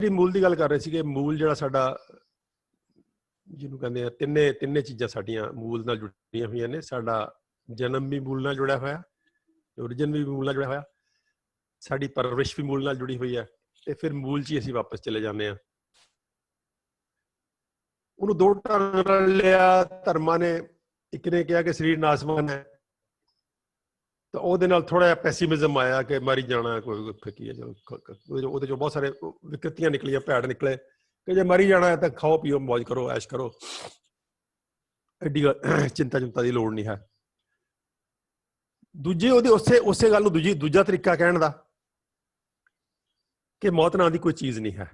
ਜਿਹੜੀ ਮੂਲ ਦੀ ਗੱਲ ਕਰ ਰਹੇ ਸੀਗੇ, ਮੂਲ ਜਿਹੜਾ ਸਾਡਾ ਜਿਹਨੂੰ ਕਹਿੰਦੇ ਆ, ਤਿੰਨੇ ਤਿੰਨੇ ਚੀਜ਼ਾਂ ਸਾਡੀਆਂ ਮੂਲ ਨਾਲ ਜੁੜੀਆਂ ਹੋਈਆਂ ਨੇ। ਸਾਡਾ ਜਨਮ ਵੀ ਮੂਲ ਨਾਲ ਜੁੜਿਆ ਹੋਇਆ, origin ਵੀ ਮੂਲ ਨਾਲ ਜੁੜਿਆ ਹੋਇਆ, ਸਾਡੀ ਪਰਵਰਿਸ਼ ਵੀ ਮੂਲ ਨਾਲ ਜੁੜੀ ਹੋਈ ਹੈ ਤੇ ਫਿਰ ਮੂਲ 'ਚ ਹੀ ਅਸੀਂ ਵਾਪਸ ਚਲੇ ਜਾਂਦੇ ਆ ਉਹਨੂੰ ਦੋ ਢੰਗ ਨਾਲ ਲਿਆ, ਧਰਮਾਂ ਨੇ, ਇੱਕ ਨੇ ਕਿਹਾ ਕਿ ਸਰੀਰ ਨਾਸਵਾਨ ਹੈ ਤਾਂ ਉਹਦੇ ਨਾਲ ਥੋੜਾ ਜਿਹਾ ਪੈਸੀਮਿਜ਼ਮ ਆਇਆ ਕਿ ਮਰੀ ਜਾਣਾ, ਕੋਈ ਉੱਥੇ ਕੀ ਹੈ, ਚਲੋ ਉਹਦੇ ਚੋਂ- ਬਹੁਤ ਸਾਰੇ ਵਿਕਰਤੀਆਂ ਨਿਕਲੀਆਂ, ਭੈੜ ਨਿਕਲੇ ਕਿ ਜੇ ਮਰੀ ਜਾਣਾ ਤਾਂ ਖਾਓ, ਪੀਓ ਮौज ਕਰੋ, ਐਸ਼ ਕਰੋ। ਐਡੀ ਗੱਲ- ਚਿੰਤਾ ਚਿੰਤਾ ਦੀ ਲੋੜ ਨਹੀਂ ਹੈ। ਦੂਜੇ ਉਹਦੇ ਉਸੇ ਉਸੇ ਗੱਲ ਨੂੰ ਦੂਜੀ, ਦੂਜਾ ਤਰੀਕਾ ਕਹਿਣ ਦਾ ਕਿ ਮੌਤ ਨਾਂ ਦੀ ਕੋਈ ਚੀਜ਼ ਨਹੀਂ ਹੈ।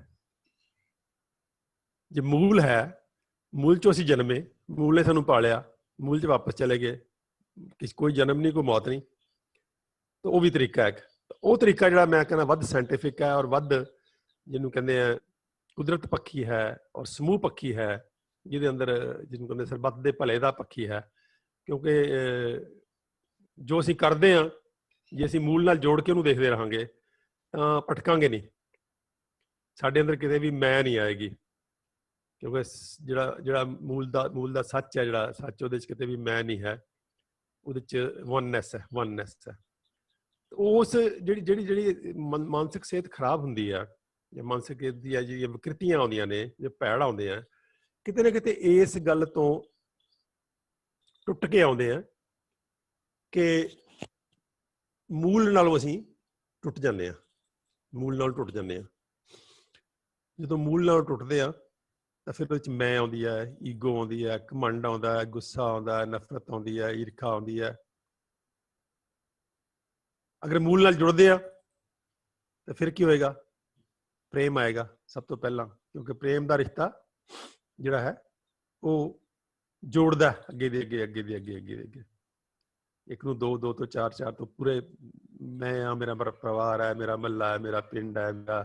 ਜੇ ਮੂਲ ਹੈ, ਮੂਲ ਚੋਂ ਅਸੀਂ ਜਨਮੇ, ਮੂਲ ਨੇ ਸਾਨੂੰ ਪਾਲਿਆ, ਮੂਲ 'ਚ ਵਾਪਸ ਚਲੇ ਗਏ ਕੋਈ ਜਨਮ ਨਹੀਂ, ਕੋਈ ਮੌਤ ਨਹੀਂ। ਤਾਂ ਉਹ ਵੀ ਤਰੀਕਾ ਹੈ ਇੱਕ। ਉਹ ਤਰੀਕਾ ਜਿਹੜਾ ਮੈਂ ਕਹਿੰਦਾ ਵੱਧ ਸਾਇੰਟੀਫਿਕ ਹੈ ਔਰ ਵੱਧ ਜਿਹਨੂੰ ਕਹਿੰਦੇ ਆ ਕੁਦਰਤ ਪੱਖੀ ਹੈ ਔਰ ਸਮੂਹ ਪੱਖੀ ਹੈ, ਜਿਹਦੇ ਅੰਦਰ ਜਿਹਨੂੰ ਕਹਿੰਦੇ ਸਰਬੱਤ ਦੇ ਭਲੇ ਦਾ ਪੱਖੀ ਹੈ। ਕਿਉਂਕਿ ਜੋ ਅਸੀਂ ਕਰਦੇ ਆ ਜੇ ਅਸੀਂ ਮੂਲ ਨਾਲ ਜੋੜ ਕੇ ਉਹਨੂੰ ਦੇਖਦੇ ਰਹਾਂਗੇ, ਤਾਂ ਭਟਕਾਂਗੇ ਨਹੀਂ। ਸਾਡੇ ਅੰਦਰ ਕਿਤੇ ਵੀ ਮੈਂ ਨਹੀਂ ਆਏਗੀ। ਕਿਉਂਕਿ ਜਿਹੜਾ ਜਿਹੜਾ ਮੂਲ ਦਾ ਮੂਲ ਦਾ ਸੱਚ ਹੈ, ਜਿਹੜਾ ਸੱਚ ਉਹਦੇ ਚ ਕਿਤੇ ਵੀ ਮੈਂ ਨਹੀਂ ਹੈ। ਉਹਦੇ ਚ ਵਨਨੈਸ ਹੈ ਵਨਨੈਸ ਹੈ। ਉਸ ਜਿਹੜੀ ਜਿਹੜੀ ਜਿਹੜੀ ਮਾਨਸਿਕ ਸਿਹਤ ਖਰਾਬ ਹੁੰਦੀ ਆ, ਜਾਂ ਮਾਨਸਿਕ ਸਿਹਤ ਦੀਆਂ ਜਿਹੜੀਆਂ ਵਿਕਰਤੀਆਂ ਆਉਂਦੀਆਂ ਨੇ, ਜਾਂ ਪੈੜ ਆਉਂਦੇ ਆ, ਕਿਤੇ ਨਾ ਕਿਤੇ ਇਸ ਗੱਲ ਤੋਂ ਟੁੱਟ ਕੇ ਆਉਂਦੇ ਆ ਕਿ ਮੂਲ ਨਾਲੋਂ ਅਸੀਂ ਟੁੱਟ ਜਾਂਦੇ ਆ, ਮੂਲ ਨਾਲ ਟੁੱਟ ਜਾਂਦੇ ਆ। ਜਦੋਂ ਮੂਲ ਨਾਲ ਟੁੱਟਦੇ ਆ, ਤਾਂ ਫਿਰ ਉਹਦੇ ਵਿੱਚ ਮੈਂ ਆਉਂਦੀ ਹੈ ਈਗੋ ਆਉਂਦੀ ਹੈ ਘਮੰਡ ਆਉਂਦਾ, ਗੁੱਸਾ ਆਉਂਦਾ, ਨਫ਼ਰਤ ਆਉਂਦੀ ਹੈ ਈਰਖਾ ਆਉਂਦੀ ਹੈ ਅਗਰ ਮੂਲ ਨਾਲ ਜੁੜਦੇ ਆ, ਤਾਂ ਫਿਰ ਕੀ ਹੋਏਗਾ? ਪ੍ਰੇਮ ਆਏਗਾ ਸਭ ਤੋਂ ਪਹਿਲਾਂ, ਕਿਉਂਕਿ ਪ੍ਰੇਮ ਦਾ ਰਿਸ਼ਤਾ ਜਿਹੜਾ ਹੈ, ਉਹ ਜੋੜਦਾ ਅੱਗੇ ਦੇ ਅੱਗੇ ਅੱਗੇ ਦੇ ਅੱਗੇ ਅੱਗੇ ਦੇ ਅੱਗੇ। ਇੱਕ ਨੂੰ ਦੋ ਦੋ ਤੋਂ ਚਾਰ ਚਾਰ ਤੋਂ ਪੂਰੇ ਮੈਂ ਆ, ਮੇਰਾ ਪਰਿਵਾਰ ਹੈ, ਮੇਰਾ ਮਹੱਲਾ ਹੈ, ਮੇਰਾ ਪਿੰਡ ਹੈ, ਮੇਰਾ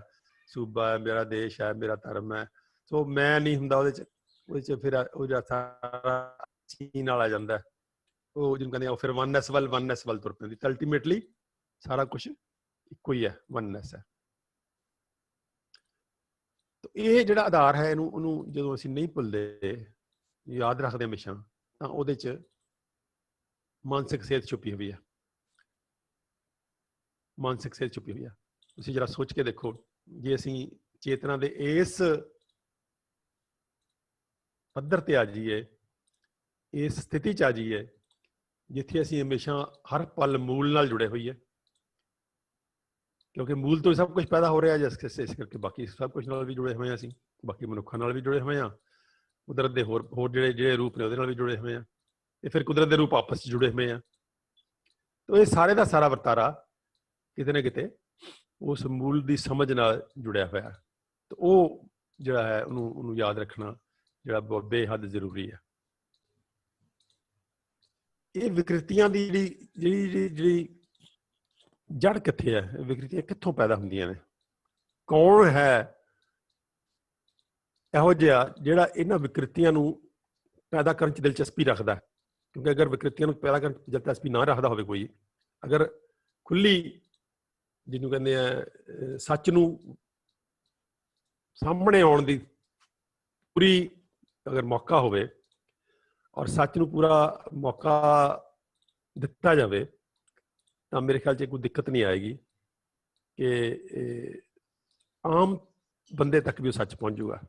ਸੂਬਾ ਹੈ, ਮੇਰਾ ਦੇਸ਼ ਹੈ, ਮੇਰਾ ਧਰਮ ਹੈ। ਸੋ ਮੈਂ ਨਹੀਂ ਹੁੰਦਾ ਉਹਦੇ ਚ ਉਹਦੇ ਚ ਫਿਰ ਉਹ ਜਿਹੜਾ ਸਾਰਾ ਚੀਨ ਵਾਲਾ ਜਾਂਦਾ ਉਹ ਜਿਹਨੂੰ ਕਹਿੰਦੇ ਆ, ਉਹ ਫਿਰ ਵਨਨੈਸ ਵੱਲ ਵਨਨੈਸ ਵੱਲ ਤੁਰ ਪੈਂਦੀ। ਅਲਟੀਮੇਟਲੀ ਸਾਰਾ ਕੁਝ ਇੱਕੋ ਹੀ ਹੈ ਵਨਨੈਸ ਹੈ। ਤਾਂ ਇਹ ਜਿਹੜਾ ਆਧਾਰ ਹੈ ਇਹਨੂੰ, ਉਹਨੂੰ ਜਦੋਂ ਅਸੀਂ ਨਹੀਂ ਭੁੱਲਦੇ, ਯਾਦ ਰੱਖਦੇ ਹਮੇਸ਼ਾ, ਤਾਂ ਉਹਦੇ ਚ ਮਾਨਸਿਕ ਸਿਹਤ ਛੁਪੀ ਹੋਈ ਹੈ। ਮਾਨਸਿਕ ਸਿਹਤ ਛੁਪੀ ਹੋਈ ਹੈ। ਤੁਸੀਂ ਜਰਾ ਸੋਚ ਕੇ ਦੇਖੋ, ਜੇ ਅਸੀਂ ਚੇਤਨਾ ਦੇ ਇਸ ਪੱਧਰ ਤੇ ਆ ਜਾਈਏ, ਇਸ ਸਥਿਤੀ ਚ ਆ ਜਾਈਏ, ਜਿੱਥੇ ਅਸੀਂ ਹਮੇਸ਼ਾ ਹਰ ਪਲ ਮੂਲ ਨਾਲ ਜੁੜੇ ਹੋਈਏ ਕਿਉਂਕਿ ਮੂਲ ਤੋਂ ਹੀ ਸਭ ਕੁਝ ਪੈਦਾ ਹੋ ਰਿਹਾ ਜਿਸ ਕਿਸੇ ਇਸ ਕਰਕੇ ਬਾਕੀ ਸਭ ਕੁਝ ਨਾਲ ਵੀ ਜੁੜੇ ਹੋਏ ਹਾਂ ਅਸੀਂ ਬਾਕੀ ਮਨੁੱਖਾਂ ਨਾਲ ਵੀ ਜੁੜੇ ਹੋਏ ਹਾਂ ਕੁਦਰਤ ਦੇ ਹੋਰ ਹੋਰ ਜਿਹੜੇ ਜਿਹੜੇ ਰੂਪ ਨੇ ਉਹਦੇ ਨਾਲ ਵੀ ਜੁੜੇ ਹੋਏ ਹਾਂ ਤੇ ਫਿਰ ਕੁਦਰਤ ਦੇ ਰੂਪ ਆਪਸ 'ਚ ਜੁੜੇ ਹੋਏ ਆ ਤਾਂ ਇਹ ਸਾਰੇ ਦਾ ਸਾਰਾ ਵਰਤਾਰਾ ਕਿਤੇ ਨਾ ਕਿਤੇ ਉਸ ਮੂਲ ਦੀ ਸਮਝ ਨਾਲ ਜੁੜਿਆ ਹੋਇਆ ਹੈ ਤੇ ਉਹ ਜਿਹੜਾ ਹੈ ਉਹਨੂੰ ਉਹਨੂੰ ਯਾਦ ਰੱਖਣਾ ਜਿਹੜਾ ਬਹੁਤ ਬੇਹੱਦ ਜ਼ਰੂਰੀ ਹੈ ਇਹ ਵਿਕ੍ਰਿਤੀਆਂ ਦੀ ਜਿਹੜੀ ਜਿਹੜੀ- ਜਿਹੜੀ ਜੜ ਕਿੱਥੇ ਹੈ ਵਿਕ੍ਰਿਤੀਆਂ ਕਿੱਥੋਂ ਪੈਦਾ ਹੁੰਦੀਆਂ ਨੇ? ਕੌਣ? ਹੈ ਇਹੋ ਜਿਹਾ ਜਿਹੜਾ ਇਹਨਾਂ ਵਿਕ੍ਰਿਤੀਆਂ ਨੂੰ ਪੈਦਾ ਕਰਨ 'ਚ ਦਿਲਚਸਪੀ ਰੱਖਦਾ? ਕਿਉਂਕਿ ਅਗਰ ਵਿਕ੍ਰਿਤੀਆਂ ਨੂੰ ਪੈਦਾ ਕਰਨ 'ਚ ਦਿਲਚਸਪੀ ਨਾ ਰੱਖਦਾ ਹੋਵੇ ਕੋਈ ਅਗਰ ਖੁੱਲੀ ਜਿਹਨੂੰ ਕਹਿੰਦੇ ਆ ਸੱਚ ਨੂੰ ਸਾਹਮਣੇ ਆਉਣ ਦੀ ਪੂਰੀ ਅਗਰ ਮੌਕਾ ਹੋਵੇ ਔਰ ਸੱਚ ਨੂੰ ਪੂਰਾ ਮੌਕਾ ਦਿੱਤਾ ਜਾਵੇ ਤਾਂ ਮੇਰੇ ਖਿਆਲ 'ਚ ਕੋਈ ਦਿੱਕਤ ਨਹੀਂ ਆਏਗੀ ਕਿ ਆਮ ਬੰਦੇ ਤੱਕ ਵੀ ਉਹ ਸੱਚ ਪਹੁੰਚ ਜਾਊਗਾ।